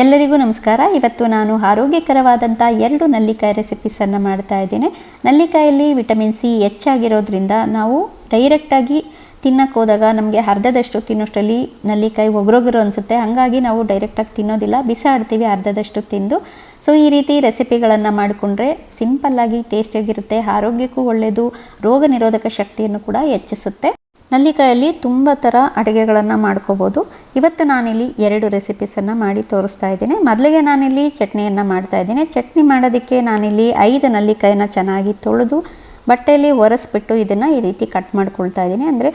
ಎಲ್ಲರಿಗೂ ನಮಸ್ಕಾರ. ಇವತ್ತು ನಾನು ಆರೋಗ್ಯಕರವಾದಂಥ ಎರಡು ನಲ್ಲಿಕಾಯಿ ರೆಸಿಪೀಸನ್ನು ಮಾಡ್ತಾ ಇದ್ದೇನೆ. ನಲ್ಲಿಕಾಯಲ್ಲಿ ವಿಟಮಿನ್ ಸಿ ಹೆಚ್ಚಾಗಿರೋದ್ರಿಂದ ನಾವು ಡೈರೆಕ್ಟಾಗಿ ತಿನ್ನಕ್ಕೆ ಹೋದಾಗ ನಮಗೆ ಅರ್ಧದಷ್ಟು ತಿನ್ನೋಷ್ಟರಲ್ಲಿ ನಲ್ಲಿಕಾಯಿ ಒಗ್ರೊಗ್ರು ಅನಿಸುತ್ತೆ. ಹಾಗಾಗಿ ನಾವು ಡೈರೆಕ್ಟಾಗಿ ತಿನ್ನೋದಿಲ್ಲ. ಬಿಸಾಡ್ತೀವಿ ಅರ್ಧದಷ್ಟು ತಿಂದು. ಸೊ ಈ ರೀತಿ ರೆಸಿಪಿಗಳನ್ನು ಮಾಡಿಕೊಂಡ್ರೆ ಸಿಂಪಲ್ಲಾಗಿ ಟೇಸ್ಟಿಯಾಗಿರುತ್ತೆ ಆರೋಗ್ಯಕ್ಕೂ ಒಳ್ಳೆಯದು ರೋಗ ನಿರೋಧಕ ಶಕ್ತಿಯನ್ನು ಕೂಡ ಹೆಚ್ಚಿಸುತ್ತೆ. ನಲ್ಲಿಕಾಯಲ್ಲಿ ತುಂಬ ಥರ ಅಡುಗೆಗಳನ್ನು ಮಾಡ್ಕೋಬೋದು. ಇವತ್ತು ನಾನಿಲ್ಲಿ ಎರಡು ರೆಸಿಪೀಸನ್ನು ಮಾಡಿ ತೋರಿಸ್ತಾ ಇದ್ದೀನಿ. ಮೊದಲಿಗೆ ನಾನಿಲ್ಲಿ ಚಟ್ನಿಯನ್ನು ಮಾಡ್ತಾ ಇದ್ದೀನಿ. ಚಟ್ನಿ ಮಾಡೋದಕ್ಕೆ ನಾನಿಲ್ಲಿ ಐದು ನಲ್ಲಿಕಾಯಿನ ಚೆನ್ನಾಗಿ ತೊಳೆದು ಬಟ್ಟೆಯಲ್ಲಿ ಒರೆಸ್ಬಿಟ್ಟು ಇದನ್ನು ಈ ರೀತಿ ಕಟ್ ಮಾಡ್ಕೊಳ್ತಾ ಇದ್ದೀನಿ. ಅಂದರೆ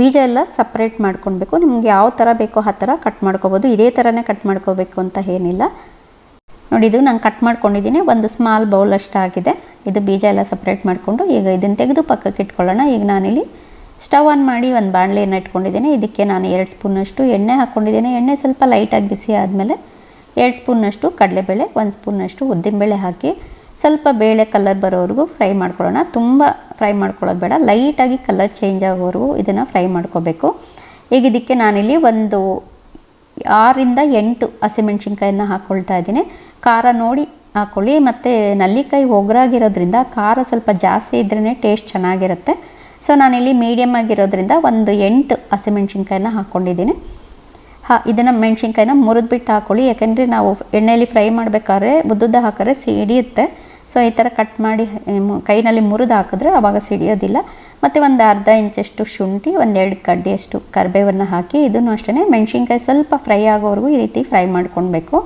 ಬೀಜ ಎಲ್ಲ ಸಪ್ರೇಟ್ ಮಾಡ್ಕೊಳ್ಬೇಕು. ನಿಮ್ಗೆ ಯಾವ ಥರ ಬೇಕೋ ಆ ಥರ ಕಟ್ ಮಾಡ್ಕೋಬೋದು ಇದೇ ಥರನೇ ಕಟ್ ಮಾಡ್ಕೋಬೇಕು ಅಂತ ಏನಿಲ್ಲ. ನೋಡಿ, ಇದು ನಾನು ಕಟ್ ಮಾಡ್ಕೊಂಡಿದ್ದೀನಿ. ಒಂದು ಸ್ಮಾಲ್ ಬೌಲ್ ಅಷ್ಟಾಗಿದೆ. ಇದು ಬೀಜ ಎಲ್ಲ ಸಪ್ರೇಟ್ ಮಾಡಿಕೊಂಡು ಈಗ ಇದನ್ನು ತೆಗೆದು ಪಕ್ಕಕ್ಕೆ ಇಟ್ಕೊಳ್ಳೋಣ. ಈಗ ನಾನಿಲ್ಲಿ ಸ್ಟವ್ ಆನ್ ಮಾಡಿ ಒಂದು ಬಾಣಲೆಯನ್ನು ಇಟ್ಕೊಂಡಿದ್ದೀನಿ. ಇದಕ್ಕೆ ನಾನು ಎರಡು ಸ್ಪೂನಷ್ಟು ಎಣ್ಣೆ ಹಾಕ್ಕೊಂಡಿದ್ದೀನಿ ಎಣ್ಣೆ ಸ್ವಲ್ಪ ಲೈಟಾಗಿ ಬಿಸಿ ಆದಮೇಲೆ ಎರಡು ಸ್ಪೂನಷ್ಟು ಕಡಲೆಬೇಳೆ, ಒಂದು ಸ್ಪೂನಷ್ಟು ಉದ್ದಿನಬೇಳೆ ಹಾಕಿ ಸ್ವಲ್ಪ ಬೇಳೆ ಕಲರ್ ಬರೋವರೆಗೂ ಫ್ರೈ ಮಾಡ್ಕೊಳ್ಳೋಣ. ತುಂಬ ಫ್ರೈ ಮಾಡ್ಕೊಳ್ಳೋದು ಬೇಡ. ಲೈಟಾಗಿ ಕಲರ್ ಚೇಂಜ್ ಆಗೋವರೆಗೂ ಇದನ್ನು ಫ್ರೈ ಮಾಡ್ಕೋಬೇಕು. ಈಗ ಇದಕ್ಕೆ ನಾನಿಲ್ಲಿ ಒಂದು ಆರಿಂದ ಎಂಟು ಹಸಿಮೆಣ್ಸಿನ್ಕಾಯನ್ನು ಹಾಕ್ಕೊಳ್ತಾ ಇದ್ದೀನಿ. ಖಾರ ನೋಡಿ ಹಾಕ್ಕೊಳ್ಳಿ ಮತ್ತು ನಲ್ಲಿಕಾಯಿ ಒಗ್ರಾಗಿರೋದ್ರಿಂದ ಖಾರ ಸ್ವಲ್ಪ ಜಾಸ್ತಿ ಇದ್ರೇ ಟೇಸ್ಟ್ ಚೆನ್ನಾಗಿರುತ್ತೆ. ಸೊ ನಾನಿಲ್ಲಿ ಮೀಡಿಯಮ್ ಆಗಿರೋದ್ರಿಂದ ಒಂದು ಎಂಟು ಹಸಿಮೆಣ್ಸಿನ್ಕಾಯಿನ ಹಾಕ್ಕೊಂಡಿದ್ದೀನಿ ಹಾ, ಇದನ್ನು ಮೆಣಸಿನ್ಕಾಯಿನ ಮುರಿದ್ಬಿಟ್ಟು ಹಾಕ್ಕೊಳ್ಳಿ ಯಾಕೆಂದರೆ ನಾವು ಎಣ್ಣೆಯಲ್ಲಿ ಫ್ರೈ ಮಾಡಬೇಕಾದ್ರೆ ಉದ್ದುದ್ದ ಹಾಕಿದ್ರೆ ಸಿಡಿಯುತ್ತೆ. ಸೊ ಈ ಥರ ಕಟ್ ಮಾಡಿ ಕೈನಲ್ಲಿ ಮುರಿದು ಹಾಕಿದ್ರೆ ಆವಾಗ ಸಿಡಿಯೋದಿಲ್ಲ. ಮತ್ತು ಒಂದು ಅರ್ಧ ಇಂಚಷ್ಟು ಶುಂಠಿ ಒಂದೆರಡು ಕಡ್ಡಿಯಷ್ಟು ಕರಿಬೇವನ್ನು ಹಾಕಿ, ಇದನ್ನು ಅಷ್ಟೇ ಮೆಣಸಿನ್ಕಾಯಿ ಸ್ವಲ್ಪ ಫ್ರೈ ಆಗೋವರೆಗೂ ಈ ರೀತಿ ಫ್ರೈ ಮಾಡ್ಕೊಳ್ಬೇಕು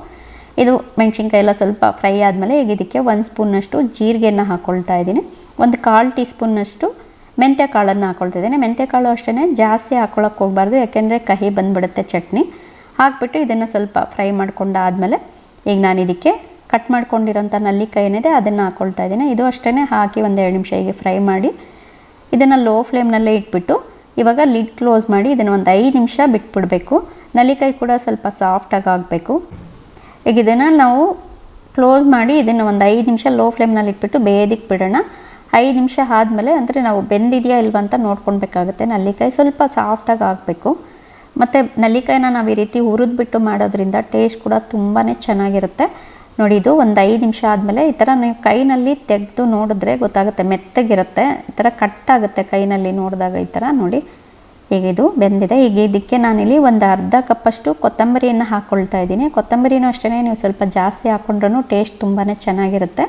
ಇದು ಮೆಣಸಿನ್ಕಾಯಿ ಎಲ್ಲ ಸ್ವಲ್ಪ ಫ್ರೈ ಆದಮೇಲೆ ಈಗ ಇದಕ್ಕೆ ಒಂದು ಸ್ಪೂನಷ್ಟು ಜೀರಿಗೆಯನ್ನು ಹಾಕ್ಕೊಳ್ತಾ ಇದ್ದೀನಿ. ಒಂದು ಕಾಲು ಟೀ ಸ್ಪೂನಷ್ಟು ಮೆಂತ್ಯ ಕಾಳನ್ನು ಹಾಕ್ಕೊಳ್ತಾ ಇದ್ದೀನಿ ಮೆಂತ್ಯ ಕಾಳು ಅಷ್ಟೇ ಜಾಸ್ತಿ ಹಾಕ್ಕೊಳಕ್ಕೆ ಹೋಗ್ಬಾರ್ದು, ಯಾಕೆಂದರೆ ಕಹಿ ಬಂದುಬಿಡುತ್ತೆ ಚಟ್ನಿ. ಹಾಕ್ಬಿಟ್ಟು ಇದನ್ನು ಸ್ವಲ್ಪ ಫ್ರೈ ಮಾಡ್ಕೊಂಡಾದಮೇಲೆ ಈಗ ನಾನು ಇದಕ್ಕೆ ಕಟ್ ಮಾಡ್ಕೊಂಡಿರೋಂಥ ನಲ್ಲಿಕಾಯಿ ಏನಿದೆ ಅದನ್ನು ಹಾಕ್ಕೊಳ್ತಾ ಇದ್ದೀನಿ. ಇದು ಅಷ್ಟೇ ಹಾಕಿ ಒಂದು ಎರಡು ನಿಮಿಷ ಹೀಗೆ ಫ್ರೈ ಮಾಡಿ ಇದನ್ನು ಲೋ ಫ್ಲೇಮ್ನಲ್ಲೇ ಇಟ್ಬಿಟ್ಟು ಇವಾಗ ಲಿಡ್ ಕ್ಲೋಸ್ ಮಾಡಿ ಇದನ್ನು ಒಂದು ಐದು ನಿಮಿಷ ಬಿಟ್ಬಿಡಬೇಕು. ನಲ್ಲಿಕಾಯಿ ಕೂಡ ಸ್ವಲ್ಪ ಸಾಫ್ಟಾಗಿ ಆಗಬೇಕು. ಈಗ ಇದನ್ನು ನಾವು ಕ್ಲೋಸ್ ಮಾಡಿ ಇದನ್ನು ಒಂದು ಐದು ನಿಮಿಷ ಲೋ ಫ್ಲೇಮ್ನಲ್ಲಿ ಇಟ್ಬಿಟ್ಟು ಬೇಯದಿಕ್ಕೆ ಬಿಡೋಣ. ಐದು ನಿಮಿಷ ಆದಮೇಲೆ ಅಂದರೆ ನಾವು ಬೆಂದಿದೆಯಾ ಇಲ್ವಾ ಅಂತ ನೋಡ್ಕೊಳ್ಬೇಕಾಗುತ್ತೆ. ನಲ್ಲಿಕಾಯಿ ಸ್ವಲ್ಪ ಸಾಫ್ಟಾಗಿ ಆಗಬೇಕು ಮತ್ತು ನಲ್ಲಿಕಾಯಿನ ನಾವು ಈ ರೀತಿ ಹುರಿದ್ಬಿಟ್ಟು ಮಾಡೋದ್ರಿಂದ ಟೇಸ್ಟ್ ಕೂಡ ತುಂಬಾ ಚೆನ್ನಾಗಿರುತ್ತೆ. ನೋಡಿ, ಇದು ಒಂದು ಐದು ನಿಮಿಷ ಆದಮೇಲೆ ಈ ಥರ ನೀವು ಕೈನಲ್ಲಿ ತೆಗೆದು ನೋಡಿದ್ರೆ ಗೊತ್ತಾಗುತ್ತೆ, ಮೆತ್ತಗಿರುತ್ತೆ. ಈ ಥರ ಕಟ್ಟಾಗುತ್ತೆ ಕೈನಲ್ಲಿ ನೋಡಿದಾಗ ಈ ಥರ ನೋಡಿ, ಈಗ ಇದು ಬೆಂದಿದೆ. ಈಗ ಇದಕ್ಕೆ ನಾನಿಲ್ಲಿ ಒಂದು ಅರ್ಧ ಕಪ್ಪಷ್ಟು ಕೊತ್ತಂಬರಿಯನ್ನು ಹಾಕ್ಕೊಳ್ತಾ ಇದ್ದೀನಿ. ಕೊತ್ತಂಬರಿನೂ ಅಷ್ಟೇ ನೀವು ಸ್ವಲ್ಪ ಜಾಸ್ತಿ ಹಾಕ್ಕೊಂಡ್ರೂ ಟೇಸ್ಟ್ ತುಂಬಾ ಚೆನ್ನಾಗಿರುತ್ತೆ.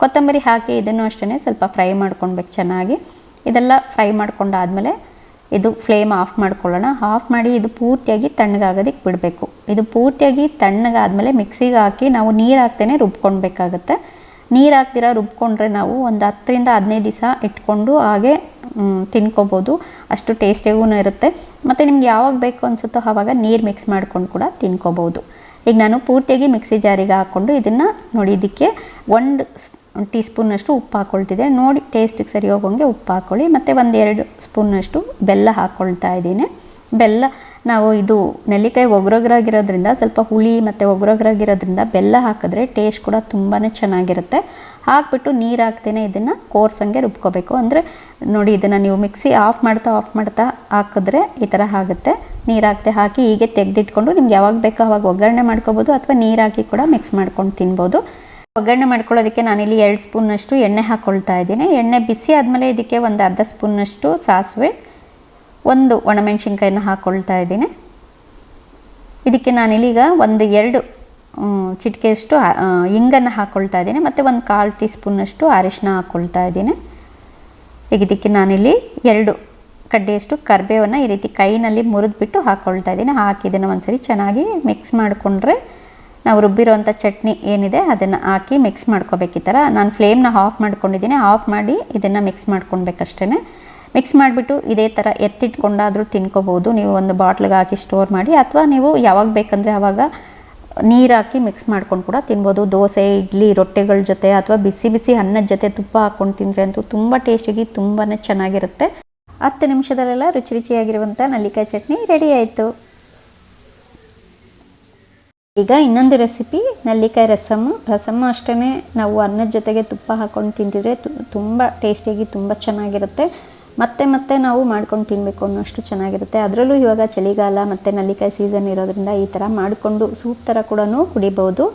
ಕೊತ್ತಂಬರಿ ಹಾಕಿ ಇದನ್ನು ಅಷ್ಟೇ ಸ್ವಲ್ಪ ಫ್ರೈ ಮಾಡ್ಕೊಳ್ಬೇಕು ಚೆನ್ನಾಗಿ. ಇದೆಲ್ಲ ಫ್ರೈ ಮಾಡ್ಕೊಂಡಾದಮೇಲೆ ಇದು ಫ್ಲೇಮ್ ಆಫ್ ಮಾಡ್ಕೊಳ್ಳೋಣ. ಆಫ್ ಮಾಡಿ ಇದು ಪೂರ್ತಿಯಾಗಿ ತಣ್ಣಗಾಗೋದಕ್ಕೆ ಬಿಡಬೇಕು. ಇದು ಪೂರ್ತಿಯಾಗಿ ತಣ್ಣಗಾದ್ಮೇಲೆ ಮಿಕ್ಸಿಗೆ ಹಾಕಿ ನಾವು ನೀರು ಹಾಕ್ತೇನೆ ರುಬ್ಕೊಳ್ಬೇಕಾಗತ್ತೆ. ನೀರು ಹಾಕ್ದಿರ ರುಬ್ಕೊಂಡ್ರೆ ನಾವು ಒಂದು ಹತ್ತರಿಂದ ಹದಿನೈದು ದಿವಸ ಇಟ್ಕೊಂಡು ಹಾಗೆ ತಿನ್ಕೋಬೋದು. ಅಷ್ಟು ಟೇಸ್ಟಿಗೂ ಇರುತ್ತೆ. ಮತ್ತು ನಿಮ್ಗೆ ಯಾವಾಗ ಬೇಕು ಅನಿಸುತ್ತೋ ಆವಾಗ ನೀರು ಮಿಕ್ಸ್ ಮಾಡ್ಕೊಂಡು ಕೂಡ ತಿನ್ಕೋಬೋದು. ಈಗ ನಾನು ಪೂರ್ತಿಯಾಗಿ ಮಿಕ್ಸಿ ಜಾರಿಗೆ ಹಾಕ್ಕೊಂಡು ಇದನ್ನು ನೋಡಿ ಇದಕ್ಕೆ ಒಂದು ಟೀ ಸ್ಪೂನಷ್ಟು ಉಪ್ಪು ಹಾಕ್ಕೊಳ್ತಿದ್ದೆ ನೋಡಿ, ಟೇಸ್ಟಿಗೆ ಸರಿ ಹೋಗೋಂಗೆ ಉಪ್ಪು ಹಾಕ್ಕೊಳ್ಳಿ ಮತ್ತು ಒಂದು ಎರಡು ಸ್ಪೂನಷ್ಟು ಬೆಲ್ಲ ಹಾಕ್ಕೊಳ್ತಾ ಇದ್ದೀನಿ. ಬೆಲ್ಲ, ನಾವು ಇದು ನೆಲ್ಲಿಕಾಯಿ ಒಗ್ರೊಗ್ರಾಗಿರೋದ್ರಿಂದ, ಸ್ವಲ್ಪ ಹುಳಿ ಮತ್ತು ಒಗ್ರೊಗ್ರಾಗಿರೋದ್ರಿಂದ ಬೆಲ್ಲ ಹಾಕಿದ್ರೆ ಟೇಸ್ಟ್ ಕೂಡ ತುಂಬಾ ಚೆನ್ನಾಗಿರುತ್ತೆ. ಹಾಕ್ಬಿಟ್ಟು ನೀರು ಹಾಕ್ತೇನೆ ಇದನ್ನು ಕೋರ್ಸಂಗೆ ರುಬ್ಕೋಬೇಕು. ಅಂದರೆ ನೋಡಿ, ಇದನ್ನು ನೀವು ಮಿಕ್ಸಿ ಆಫ್ ಮಾಡ್ತಾ ಆಫ್ ಮಾಡ್ತಾ ಹಾಕಿದ್ರೆ ಈ ಥರ ಆಗುತ್ತೆ. ನೀರು ಹಾಕ್ತೆ ಹಾಕಿ ಹೀಗೆ ತೆಗೆದಿಟ್ಕೊಂಡು ನಿಮ್ಗೆ ಯಾವಾಗ ಬೇಕೋ ಅವಾಗ ಒಗ್ಗರಣೆ ಮಾಡ್ಕೋಬೋದು ಅಥವಾ ನೀರು ಹಾಕಿ ಕೂಡ ಮಿಕ್ಸ್ ಮಾಡ್ಕೊಂಡು ತಿನ್ಬೋದು. ಒಗ್ಗರಣೆ ಮಾಡ್ಕೊಳ್ಳೋದಕ್ಕೆ ನಾನಿಲ್ಲಿ ಎರಡು ಸ್ಪೂನಷ್ಟು ಎಣ್ಣೆ ಹಾಕ್ಕೊಳ್ತಾ ಇದ್ದೀನಿ. ಎಣ್ಣೆ ಬಿಸಿ ಆದಮೇಲೆ ಇದಕ್ಕೆ ಒಂದು ಅರ್ಧ ಸ್ಪೂನಷ್ಟು ಸಾಸಿವೆ, ಒಂದು ಒಣಮೆಣ್ಸಿನ್ಕಾಯಿನ ಹಾಕ್ಕೊಳ್ತಾ ಇದ್ದೀನಿ. ಇದಕ್ಕೆ ನಾನಿಲ್ಲೀಗ ಒಂದು ಎರಡು ಚಿಟಿಕೆಯಷ್ಟು ಇಂಗನ್ನು ಹಾಕ್ಕೊಳ್ತಾ ಇದ್ದೀನಿ ಮತ್ತು ಒಂದು ಕಾಲು ಟೀ ಸ್ಪೂನಷ್ಟು ಅರಿಶಿನ ಹಾಕ್ಕೊಳ್ತಾ ಇದ್ದೀನಿ. ಈಗ ಇದಕ್ಕೆ ನಾನಿಲ್ಲಿ ಎರಡು ಕಡ್ಡೆಯಷ್ಟು ಕರಿಬೇವನ್ನು ಈ ರೀತಿ ಕೈನಲ್ಲಿ ಮುರಿದ್ಬಿಟ್ಟು ಹಾಕ್ಕೊಳ್ತಾ ಇದ್ದೀನಿ. ಹಾಕಿ ಇದನ್ನು ಒಂದ್ಸರಿ ಚೆನ್ನಾಗಿ ಮಿಕ್ಸ್ ಮಾಡಿಕೊಂಡ್ರೆ ನಾವು ರುಬ್ಬಿರೋವಂಥ ಚಟ್ನಿ ಏನಿದೆ ಅದನ್ನು ಹಾಕಿ ಮಿಕ್ಸ್ ಮಾಡ್ಕೋಬೇಕು ಈ ಥರ ನಾನು ಫ್ಲೇಮ್ನ ಆಫ್ ಮಾಡ್ಕೊಂಡಿದ್ದೀನಿ. ಆಫ್ ಮಾಡಿ ಇದನ್ನು ಮಿಕ್ಸ್ ಮಾಡ್ಕೊಳ್ಬೇಕಷ್ಟೇ ಮಿಕ್ಸ್ ಮಾಡಿಬಿಟ್ಟು ಇದೇ ಥರ ಎತ್ತಿಟ್ಕೊಂಡಾದರೂ ತಿನ್ಕೋಬೋದು ನೀವು ಒಂದು ಬಾಟ್ಲಿಗೆ ಹಾಕಿ ಸ್ಟೋರ್ ಮಾಡಿ ಅಥವಾ ನೀವು ಯಾವಾಗ ಬೇಕಂದರೆ ಆವಾಗ ನೀರು ಹಾಕಿ ಮಿಕ್ಸ್ ಮಾಡ್ಕೊಂಡು ಕೂಡ ತಿನ್ಬೋದು. ದೋಸೆ, ಇಡ್ಲಿ, ರೊಟ್ಟಿಗಳ ಜೊತೆ ಅಥವಾ ಬಿಸಿ ಬಿಸಿ ಅನ್ನದ ಜೊತೆ ತುಪ್ಪ ಹಾಕ್ಕೊಂಡು ತಿಂದರೆ ಅಂತೂ ತುಂಬ ಟೇಸ್ಟಿಗೆ ತುಂಬಾ ಚೆನ್ನಾಗಿರುತ್ತೆ. ಹತ್ತು ನಿಮಿಷದಲ್ಲೆಲ್ಲ ರುಚಿ ರುಚಿಯಾಗಿರುವಂಥ ನಲ್ಲಿಕಾಯಿ ಚಟ್ನಿ ರೆಡಿ ಆಯಿತು. ಈಗ ಇನ್ನೊಂದು ರೆಸಿಪಿ ನಲ್ಲಿಕಾಯಿ ರಸಮ್ಮು ರಸಮ್ಮು ಅಷ್ಟೇ ನಾವು ಅನ್ನದ ಜೊತೆಗೆ ತುಪ್ಪ ಹಾಕ್ಕೊಂಡು ತಿಂತಿದ್ರೆ ತುಂಬ ಟೇಸ್ಟಿಯಾಗಿ ತುಂಬ ಚೆನ್ನಾಗಿರುತ್ತೆ. ಮತ್ತೆ ಮತ್ತೆ ನಾವು ಮಾಡ್ಕೊಂಡು ತಿನ್ನಬೇಕು ಅನ್ನೋಷ್ಟು ಚೆನ್ನಾಗಿರುತ್ತೆ. ಅದರಲ್ಲೂ ಇವಾಗ ಚಳಿಗಾಲ ಮತ್ತು ನಲ್ಲಿಕಾಯಿ ಸೀಸನ್ ಇರೋದ್ರಿಂದ ಈ ಥರ ಮಾಡಿಕೊಂಡು ಸೂಪ್ ಥರ ಕೂಡ ಕುಡಿಬೋದು.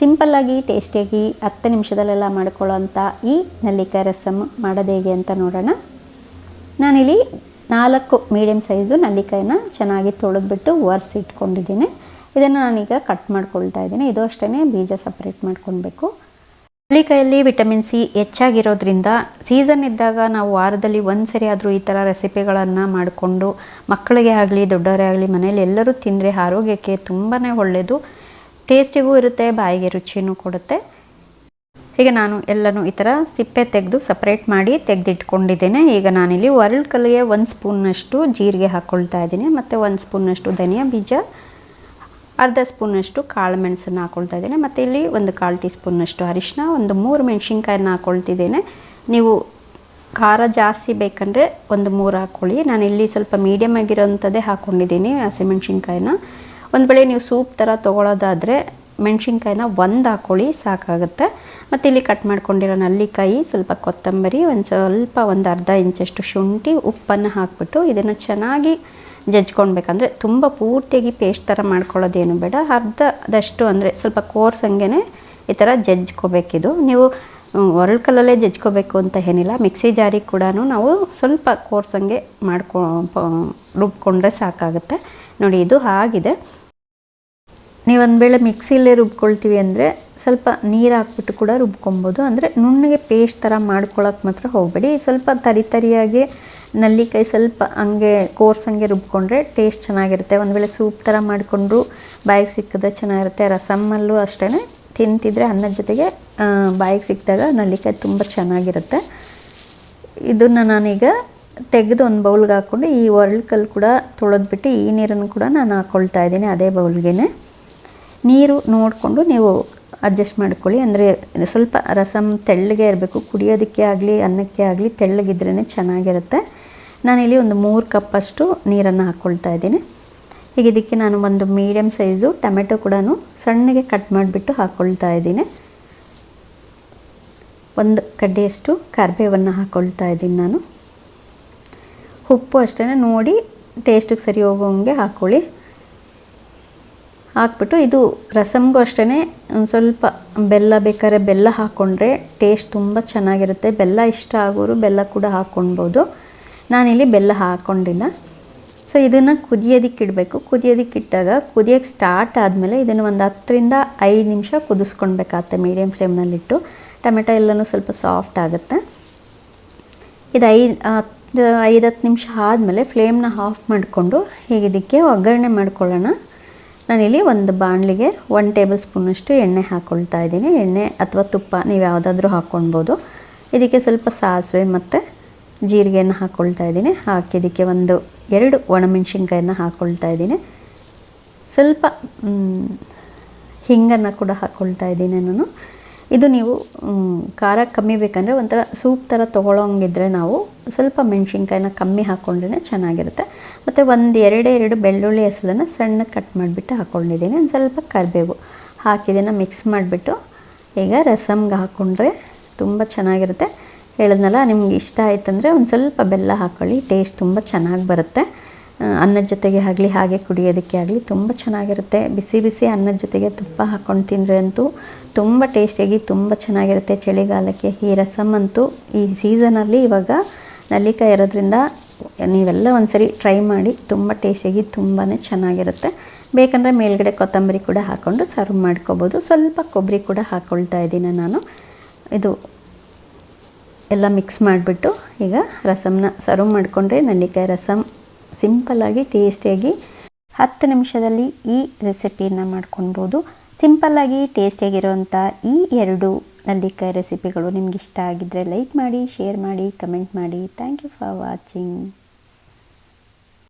ಸಿಂಪಲ್ಲಾಗಿ ಟೇಸ್ಟಿಯಾಗಿ ಹತ್ತು ನಿಮಿಷದಲ್ಲೆಲ್ಲ ಮಾಡ್ಕೊಳ್ಳೋ ಅಂಥ ಈ ನಲ್ಲಿಕಾಯಿ ರಸಮ್ ಮಾಡೋದು ಹೇಗೆ ಅಂತ ನೋಡೋಣ. ನಾನಿಲ್ಲಿ ನಾಲ್ಕು ಮೀಡಿಯಮ್ ಸೈಜು ನಲ್ಲಿಕಾಯಿನ ಚೆನ್ನಾಗಿ ತೊಳೆದ್ಬಿಟ್ಟು ಒರೆಸಿ ಇಟ್ಕೊಂಡಿದ್ದೀನಿ ಇದನ್ನು ನಾನೀಗ ಕಟ್ ಮಾಡ್ಕೊಳ್ತಾ ಇದ್ದೀನಿ. ಇದು ಅಷ್ಟೇ ಬೀಜ ಸಪ್ರೇಟ್ ಮಾಡ್ಕೊಳ್ಬೇಕು. ಹಳ್ಳಿಕಾಯಲ್ಲಿ ವಿಟಮಿನ್ ಸಿ ಹೆಚ್ಚಾಗಿರೋದ್ರಿಂದ ಸೀಸನ್ ಇದ್ದಾಗ ನಾವು ವಾರದಲ್ಲಿ ಒಂದು ಸರಿ ಆದರೂ ಈ ಥರ ರೆಸಿಪಿಗಳನ್ನು ಮಾಡಿಕೊಂಡು ಮಕ್ಕಳಿಗೆ ಆಗಲಿ, ದೊಡ್ಡವರೇ ಆಗಲಿ, ಮನೆಯಲ್ಲಿ ಎಲ್ಲರೂ ತಿಂದರೆ ಆರೋಗ್ಯಕ್ಕೆ ತುಂಬಾ ಒಳ್ಳೆಯದು ಟೇಸ್ಟಿಗೂ ಇರುತ್ತೆ, ಬಾಯಿಗೆ ರುಚಿನೂ ಕೊಡುತ್ತೆ. ಈಗ ನಾನು ಎಲ್ಲನೂ ಈ ಥರ ಸಿಪ್ಪೆ ತೆಗೆದು ಸಪ್ರೇಟ್ ಮಾಡಿ ತೆಗೆದಿಟ್ಕೊಂಡಿದ್ದೇನೆ. ಈಗ ನಾನಿಲ್ಲಿ ಒರಳು ಕಲ್ಲಿಗೆ ಒಂದು ಸ್ಪೂನ್ನಷ್ಟು ಜೀರಿಗೆ ಹಾಕ್ಕೊಳ್ತಾ ಇದ್ದೀನಿ. ಮತ್ತು ಒಂದು ಸ್ಪೂನ್ನಷ್ಟು ಧನಿಯಾ ಬೀಜ. ಅರ್ಧ ಸ್ಪೂನಷ್ಟು ಕಾಳು ಮೆಣಸನ್ನು ಹಾಕ್ಕೊಳ್ತಾ ಇದ್ದೇನೆ. ಮತ್ತು ಇಲ್ಲಿ ಒಂದು ಕಾಲು ಟೀ ಸ್ಪೂನಷ್ಟು ಅರಿಶಿನ ಒಂದು ಮೂರು ಮೆಣಸಿನ್ಕಾಯನ್ನು ಹಾಕ್ಕೊಳ್ತಿದ್ದೇನೆ ನೀವು ಖಾರ ಜಾಸ್ತಿ ಬೇಕಂದರೆ ಒಂದು ಮೂರು ಹಾಕ್ಕೊಳ್ಳಿ ನಾನು ಇಲ್ಲಿ ಸ್ವಲ್ಪ ಮೀಡಿಯಮ್ ಆಗಿರೋಂಥದ್ದೇ ಹಾಕ್ಕೊಂಡಿದ್ದೀನಿ ಹಸಿಮೆಣ್ಸಿನ್ಕಾಯಿನ ಒಂದು ವೇಳೆ ನೀವು ಸೂಪ್ ಥರ ತೊಗೊಳೋದಾದರೆ ಮೆಣಸಿನ್ಕಾಯಿನ ಒಂದು ಹಾಕ್ಕೊಳ್ಳಿ ಸಾಕಾಗುತ್ತೆ. ಮತ್ತು ಇಲ್ಲಿ ಕಟ್ ಮಾಡ್ಕೊಂಡಿರೋ ನಲ್ಲಿಕಾಯಿ, ಸ್ವಲ್ಪ ಕೊತ್ತಂಬರಿ, ಒಂದು ಸ್ವಲ್ಪ ಒಂದು ಅರ್ಧ ಇಂಚಷ್ಟು ಶುಂಠಿ, ಉಪ್ಪನ್ನು ಹಾಕ್ಬಿಟ್ಟು ಇದನ್ನು ಚೆನ್ನಾಗಿ ಜಜ್ಕೊಳ್ಬೇಕಂದ್ರೆ ತುಂಬ ಪೂರ್ತಿಯಾಗಿ ಪೇಸ್ಟ್ ಥರ ಮಾಡ್ಕೊಳ್ಳೋದೇನು ಬೇಡ. ಅರ್ಧದಷ್ಟು ಅಂದರೆ ಸ್ವಲ್ಪ ಕೋರ್ಸಂಗೆ ಈ ಥರ ಜಜ್ಕೋಬೇಕಿದು ನೀವು ಒರಳು ಕಲ್ಲಲ್ಲೇ ಜಜ್ಕೋಬೇಕು ಅಂತ ಏನಿಲ್ಲ. ಮಿಕ್ಸಿ ಜಾರಿಗೆ ಕೂಡ ನಾವು ಸ್ವಲ್ಪ ಕೋರ್ಸಂಗೆ ಮಾಡ್ಕೊ ರುಬ್ಕೊಂಡ್ರೆ ಸಾಕಾಗುತ್ತೆ. ನೋಡಿ, ಇದು ಆಗಿದೆ. ನೀವೊಂದು ವೇಳೆ ಮಿಕ್ಸಿಲೇ ರುಬ್ಕೊಳ್ತೀವಿ ಅಂದರೆ ಸ್ವಲ್ಪ ನೀರು ಹಾಕ್ಬಿಟ್ಟು ಕೂಡ ರುಬ್ಕೊಬೋದು ಅಂದರೆ ನುಣ್ಣಗೆ ಪೇಸ್ಟ್ ಥರ ಮಾಡ್ಕೊಳ್ಳೋಕೆ ಮಾತ್ರ ಹೋಗಬೇಡಿ. ಸ್ವಲ್ಪ ತರಿ ತರಿಯಾಗಿ ನಲ್ಲಿಕಾಯಿ ಸ್ವಲ್ಪ ಹಂಗೆ ಕೋರ್ಸ್ ಹಂಗೆ ರುಬ್ಕೊಂಡ್ರೆ ಟೇಸ್ಟ್ ಚೆನ್ನಾಗಿರುತ್ತೆ. ಒಂದು ವೇಳೆ ಸೂಪ್ ಥರ ಮಾಡಿಕೊಂಡ್ರು ಬಾಯಿಗೆ ಸಿಕ್ಕಿದ್ರೆ ಚೆನ್ನಾಗಿರುತ್ತೆ. ರಸಮ್ಮಲ್ಲೂ ಅಷ್ಟೇ ತಿಂತಿದ್ರೆ ಅನ್ನದ ಜೊತೆಗೆ ಬಾಯಿಗೆ ಸಿಕ್ಕಿದಾಗ ನಲ್ಲಿಕಾಯಿ ತುಂಬ ಚೆನ್ನಾಗಿರುತ್ತೆ. ಇದನ್ನು ನಾನೀಗ ತೆಗೆದು ಒಂದು ಬೌಲ್ಗೆ ಹಾಕ್ಕೊಂಡು ಈ ಒರಳ್ಕಲ್ಲು ಕೂಡ ತೊಳೆದ್ಬಿಟ್ಟು ಈ ನೀರನ್ನು ಕೂಡ ನಾನು ಹಾಕ್ಕೊಳ್ತಾ ಇದ್ದೀನಿ ಅದೇ ಬೌಲ್ಗೆ ನೀರು ನೋಡಿಕೊಂಡು ನೀವು ಅಡ್ಜಸ್ಟ್ ಮಾಡ್ಕೊಳ್ಳಿ. ಅಂದರೆ ಸ್ವಲ್ಪ ರಸಮ್ ತೆಳ್ಳಗೆ ಇರಬೇಕು. ಕುಡಿಯೋದಕ್ಕೆ ಆಗಲಿ, ಅನ್ನಕ್ಕೆ ಆಗಲಿ ತೆಳ್ಳಗಿದ್ರೇ ಚೆನ್ನಾಗಿರುತ್ತೆ. ನಾನಿಲ್ಲಿ ಒಂದು ಮೂರು ಕಪ್ಪಷ್ಟು ನೀರನ್ನು ಹಾಕ್ಕೊಳ್ತಾ ಇದ್ದೀನಿ. ಈಗ ಇದಕ್ಕೆ ನಾನು ಒಂದು ಮೀಡಿಯಮ್ ಸೈಜು ಟೊಮೆಟೊ ಕೂಡ ಸಣ್ಣಗೆ ಕಟ್ ಮಾಡಿಬಿಟ್ಟು ಹಾಕ್ಕೊಳ್ತಾ ಇದ್ದೀನಿ. ಒಂದು ಕಡ್ಡಿಯಷ್ಟು ಕರ್ಬೇವನ್ನು ಹಾಕ್ಕೊಳ್ತಾ ಇದ್ದೀನಿ ನಾನು. ಉಪ್ಪು ಅಷ್ಟೇ ನೋಡಿ ಟೇಸ್ಟಿಗೆ ಸರಿ ಹೋಗೋಂಗೆ ಹಾಕ್ಕೊಳ್ಳಿ ಹಾಕ್ಬಿಟ್ಟು ಇದು ರಸಮ್ಗೂ ಅಷ್ಟೇ ಒಂದು ಸ್ವಲ್ಪ ಬೆಲ್ಲ ಬೇಕಾದ್ರೆ ಬೆಲ್ಲ ಹಾಕ್ಕೊಂಡ್ರೆ ಟೇಸ್ಟ್ ತುಂಬ ಚೆನ್ನಾಗಿರುತ್ತೆ. ಬೆಲ್ಲ ಇಷ್ಟ ಆಗೋರು ಬೆಲ್ಲ ಕೂಡ ಹಾಕ್ಕೊಳ್ಬೋದು ನಾನಿಲ್ಲಿ ಬೆಲ್ಲ ಹಾಕ್ಕೊಂಡಿಲ್ಲ ಸೊ ಇದನ್ನು ಕುದಿಯೋದಕ್ಕೆ ಇಡಬೇಕು. ಕುದಿಯೋದಕ್ಕೆ ಇಟ್ಟಾಗ ಕುದಿಯೋಕ್ಕೆ ಸ್ಟಾರ್ಟ್ ಆದಮೇಲೆ ಇದನ್ನು ಒಂದು ಹತ್ತರಿಂದ ಐದು ನಿಮಿಷ ಕುದಿಸ್ಕೊಳ್ಬೇಕಾಗತ್ತೆ ಮೀಡಿಯಮ್ ಫ್ಲೇಮ್ನಲ್ಲಿಟ್ಟು ಟೊಮೆಟೊ ಎಲ್ಲನೂ ಸ್ವಲ್ಪ ಸಾಫ್ಟ್ ಆಗುತ್ತೆ. ಇದು ಐದು ಐದು, ಹತ್ತು ನಿಮಿಷ ಆದಮೇಲೆ ಫ್ಲೇಮ್ನ ಆಫ್ ಮಾಡಿಕೊಂಡು ಹೀಗೆ ಇದಕ್ಕೆ ಒಗ್ಗರಣೆ ಮಾಡ್ಕೊಳ್ಳೋಣ. ನಾನಿಲ್ಲಿ ಒಂದು ಬಾಣಲಿಗೆ ಒನ್ ಟೇಬಲ್ ಸ್ಪೂನಷ್ಟು ಎಣ್ಣೆ ಹಾಕ್ಕೊಳ್ತಾ ಇದ್ದೀನಿ. ಎಣ್ಣೆ ಅಥವಾ ತುಪ್ಪ ನೀವು ಯಾವುದಾದ್ರೂ ಹಾಕ್ಕೊಳ್ಬೋದು ಇದಕ್ಕೆ ಸ್ವಲ್ಪ ಸಾಸಿವೆ ಮತ್ತು ಜೀರಿಗೆಯನ್ನು ಹಾಕ್ಕೊಳ್ತಾ ಇದ್ದೀನಿ. ಹಾಕಿ ಇದಕ್ಕೆ ಒಂದು ಎರಡು ಒಣಮೆಣ್ಸಿನ್ಕಾಯನ್ನು ಹಾಕ್ಕೊಳ್ತಾ ಇದ್ದೀನಿ. ಸ್ವಲ್ಪ ಹಿಂಗನ್ನು ಕೂಡ ಹಾಕ್ಕೊಳ್ತಾ ಇದ್ದೀನಿ ನಾನು. ಇದು ನೀವು ಖಾರ ಕಮ್ಮಿ ಬೇಕಂದರೆ ಒಂಥರ ಸೂಪ್ ಥರ ತೊಗೊಳೋಂಗಿದ್ರೆ ನಾವು ಸ್ವಲ್ಪ ಮೆಣಸಿನ್ಕಾಯಿನ ಕಮ್ಮಿ ಹಾಕ್ಕೊಂಡ್ರೆ ಚೆನ್ನಾಗಿರುತ್ತೆ. ಮತ್ತು ಒಂದು ಎರಡೇ ಎರಡು ಬೆಳ್ಳುಳ್ಳಿ ಹೆಸಲನ್ನು ಸಣ್ಣ ಕಟ್ ಮಾಡಿಬಿಟ್ಟು ಹಾಕ್ಕೊಂಡಿದ್ದೀನಿ ಒಂದು ಸ್ವಲ್ಪ ಕರಿಬೇವು ಹಾಕಿದ್ದನ್ನು ಮಿಕ್ಸ್ ಮಾಡಿಬಿಟ್ಟು ಈಗ ರಸಮ್ಗೆ ಹಾಕ್ಕೊಂಡ್ರೆ ತುಂಬ ಚೆನ್ನಾಗಿರುತ್ತೆ. ಹೇಳಿದ್ನಲ್ಲ, ನಿಮ್ಗೆ ಇಷ್ಟ ಆಯ್ತಂದರೆ ಒಂದು ಸ್ವಲ್ಪ ಬೆಲ್ಲ ಹಾಕ್ಕೊಳ್ಳಿ ಟೇಸ್ಟ್ ತುಂಬ ಚೆನ್ನಾಗಿ ಬರುತ್ತೆ. ಅನ್ನದ ಜೊತೆಗೆ ಆಗಲಿ, ಹಾಗೆ ಕುಡಿಯೋದಕ್ಕೆ ಆಗಲಿ ತುಂಬ ಚೆನ್ನಾಗಿರುತ್ತೆ. ಬಿಸಿ ಬಿಸಿ ಅನ್ನದ ಜೊತೆಗೆ ತುಪ್ಪ ಹಾಕ್ಕೊಂಡು ತಿಂದರೆ ಅಂತೂ ತುಂಬ ಟೇಸ್ಟಿಯಾಗಿ ತುಂಬ ಚೆನ್ನಾಗಿರುತ್ತೆ. ಚಳಿಗಾಲಕ್ಕೆ ಈ ರಸಮ್ ಅಂತೂ ಈ ಸೀಸನಲ್ಲಿ ಇವಾಗ ನಲ್ಲಿಕಾಯಿ ಇರೋದ್ರಿಂದ ನೀವೆಲ್ಲ ಒಂದ್ಸರಿ ಟ್ರೈ ಮಾಡಿ ತುಂಬ ಟೇಸ್ಟಿಯಾಗಿ ತುಂಬಾ ಚೆನ್ನಾಗಿರುತ್ತೆ. ಬೇಕಂದರೆ ಮೇಲ್ಗಡೆ ಕೊತ್ತಂಬರಿ ಕೂಡ ಹಾಕ್ಕೊಂಡು ಸರ್ವ್ ಮಾಡ್ಕೋಬೋದು. ಸ್ವಲ್ಪ ಕೊಬ್ಬರಿ ಕೂಡ ಹಾಕ್ಕೊಳ್ತಾ ಇದ್ದೀನಿ ನಾನು. ಇದು ಎಲ್ಲ ಮಿಕ್ಸ್ ಮಾಡಿಬಿಟ್ಟು ಈಗ ರಸಮ್ನ ಸರ್ವ್ ಮಾಡಿಕೊಂಡ್ರೆ ನಲ್ಲಿಕಾಯಿ ರಸಮ್ ಸಿಂಪಲ್ಲಾಗಿ ಟೇಸ್ಟಿಯಾಗಿ ಹತ್ತು ನಿಮಿಷದಲ್ಲಿ ಈ ರೆಸಿಪಿಯನ್ನು ಮಾಡ್ಕೊಳ್ಬೋದು ಸಿಂಪಲ್ಲಾಗಿ ಟೇಸ್ಟಿಯಾಗಿರೋವಂಥ ಈ ಎರಡು ನಲ್ಲಿಕಾಯಿ ರೆಸಿಪಿಗಳು ನಿಮ್ಗೆ ಇಷ್ಟ ಆಗಿದ್ದರೆ ಲೈಕ್ ಮಾಡಿ ಶೇರ್ ಮಾಡಿ ಕಮೆಂಟ್ ಮಾಡಿ. Thank you for watching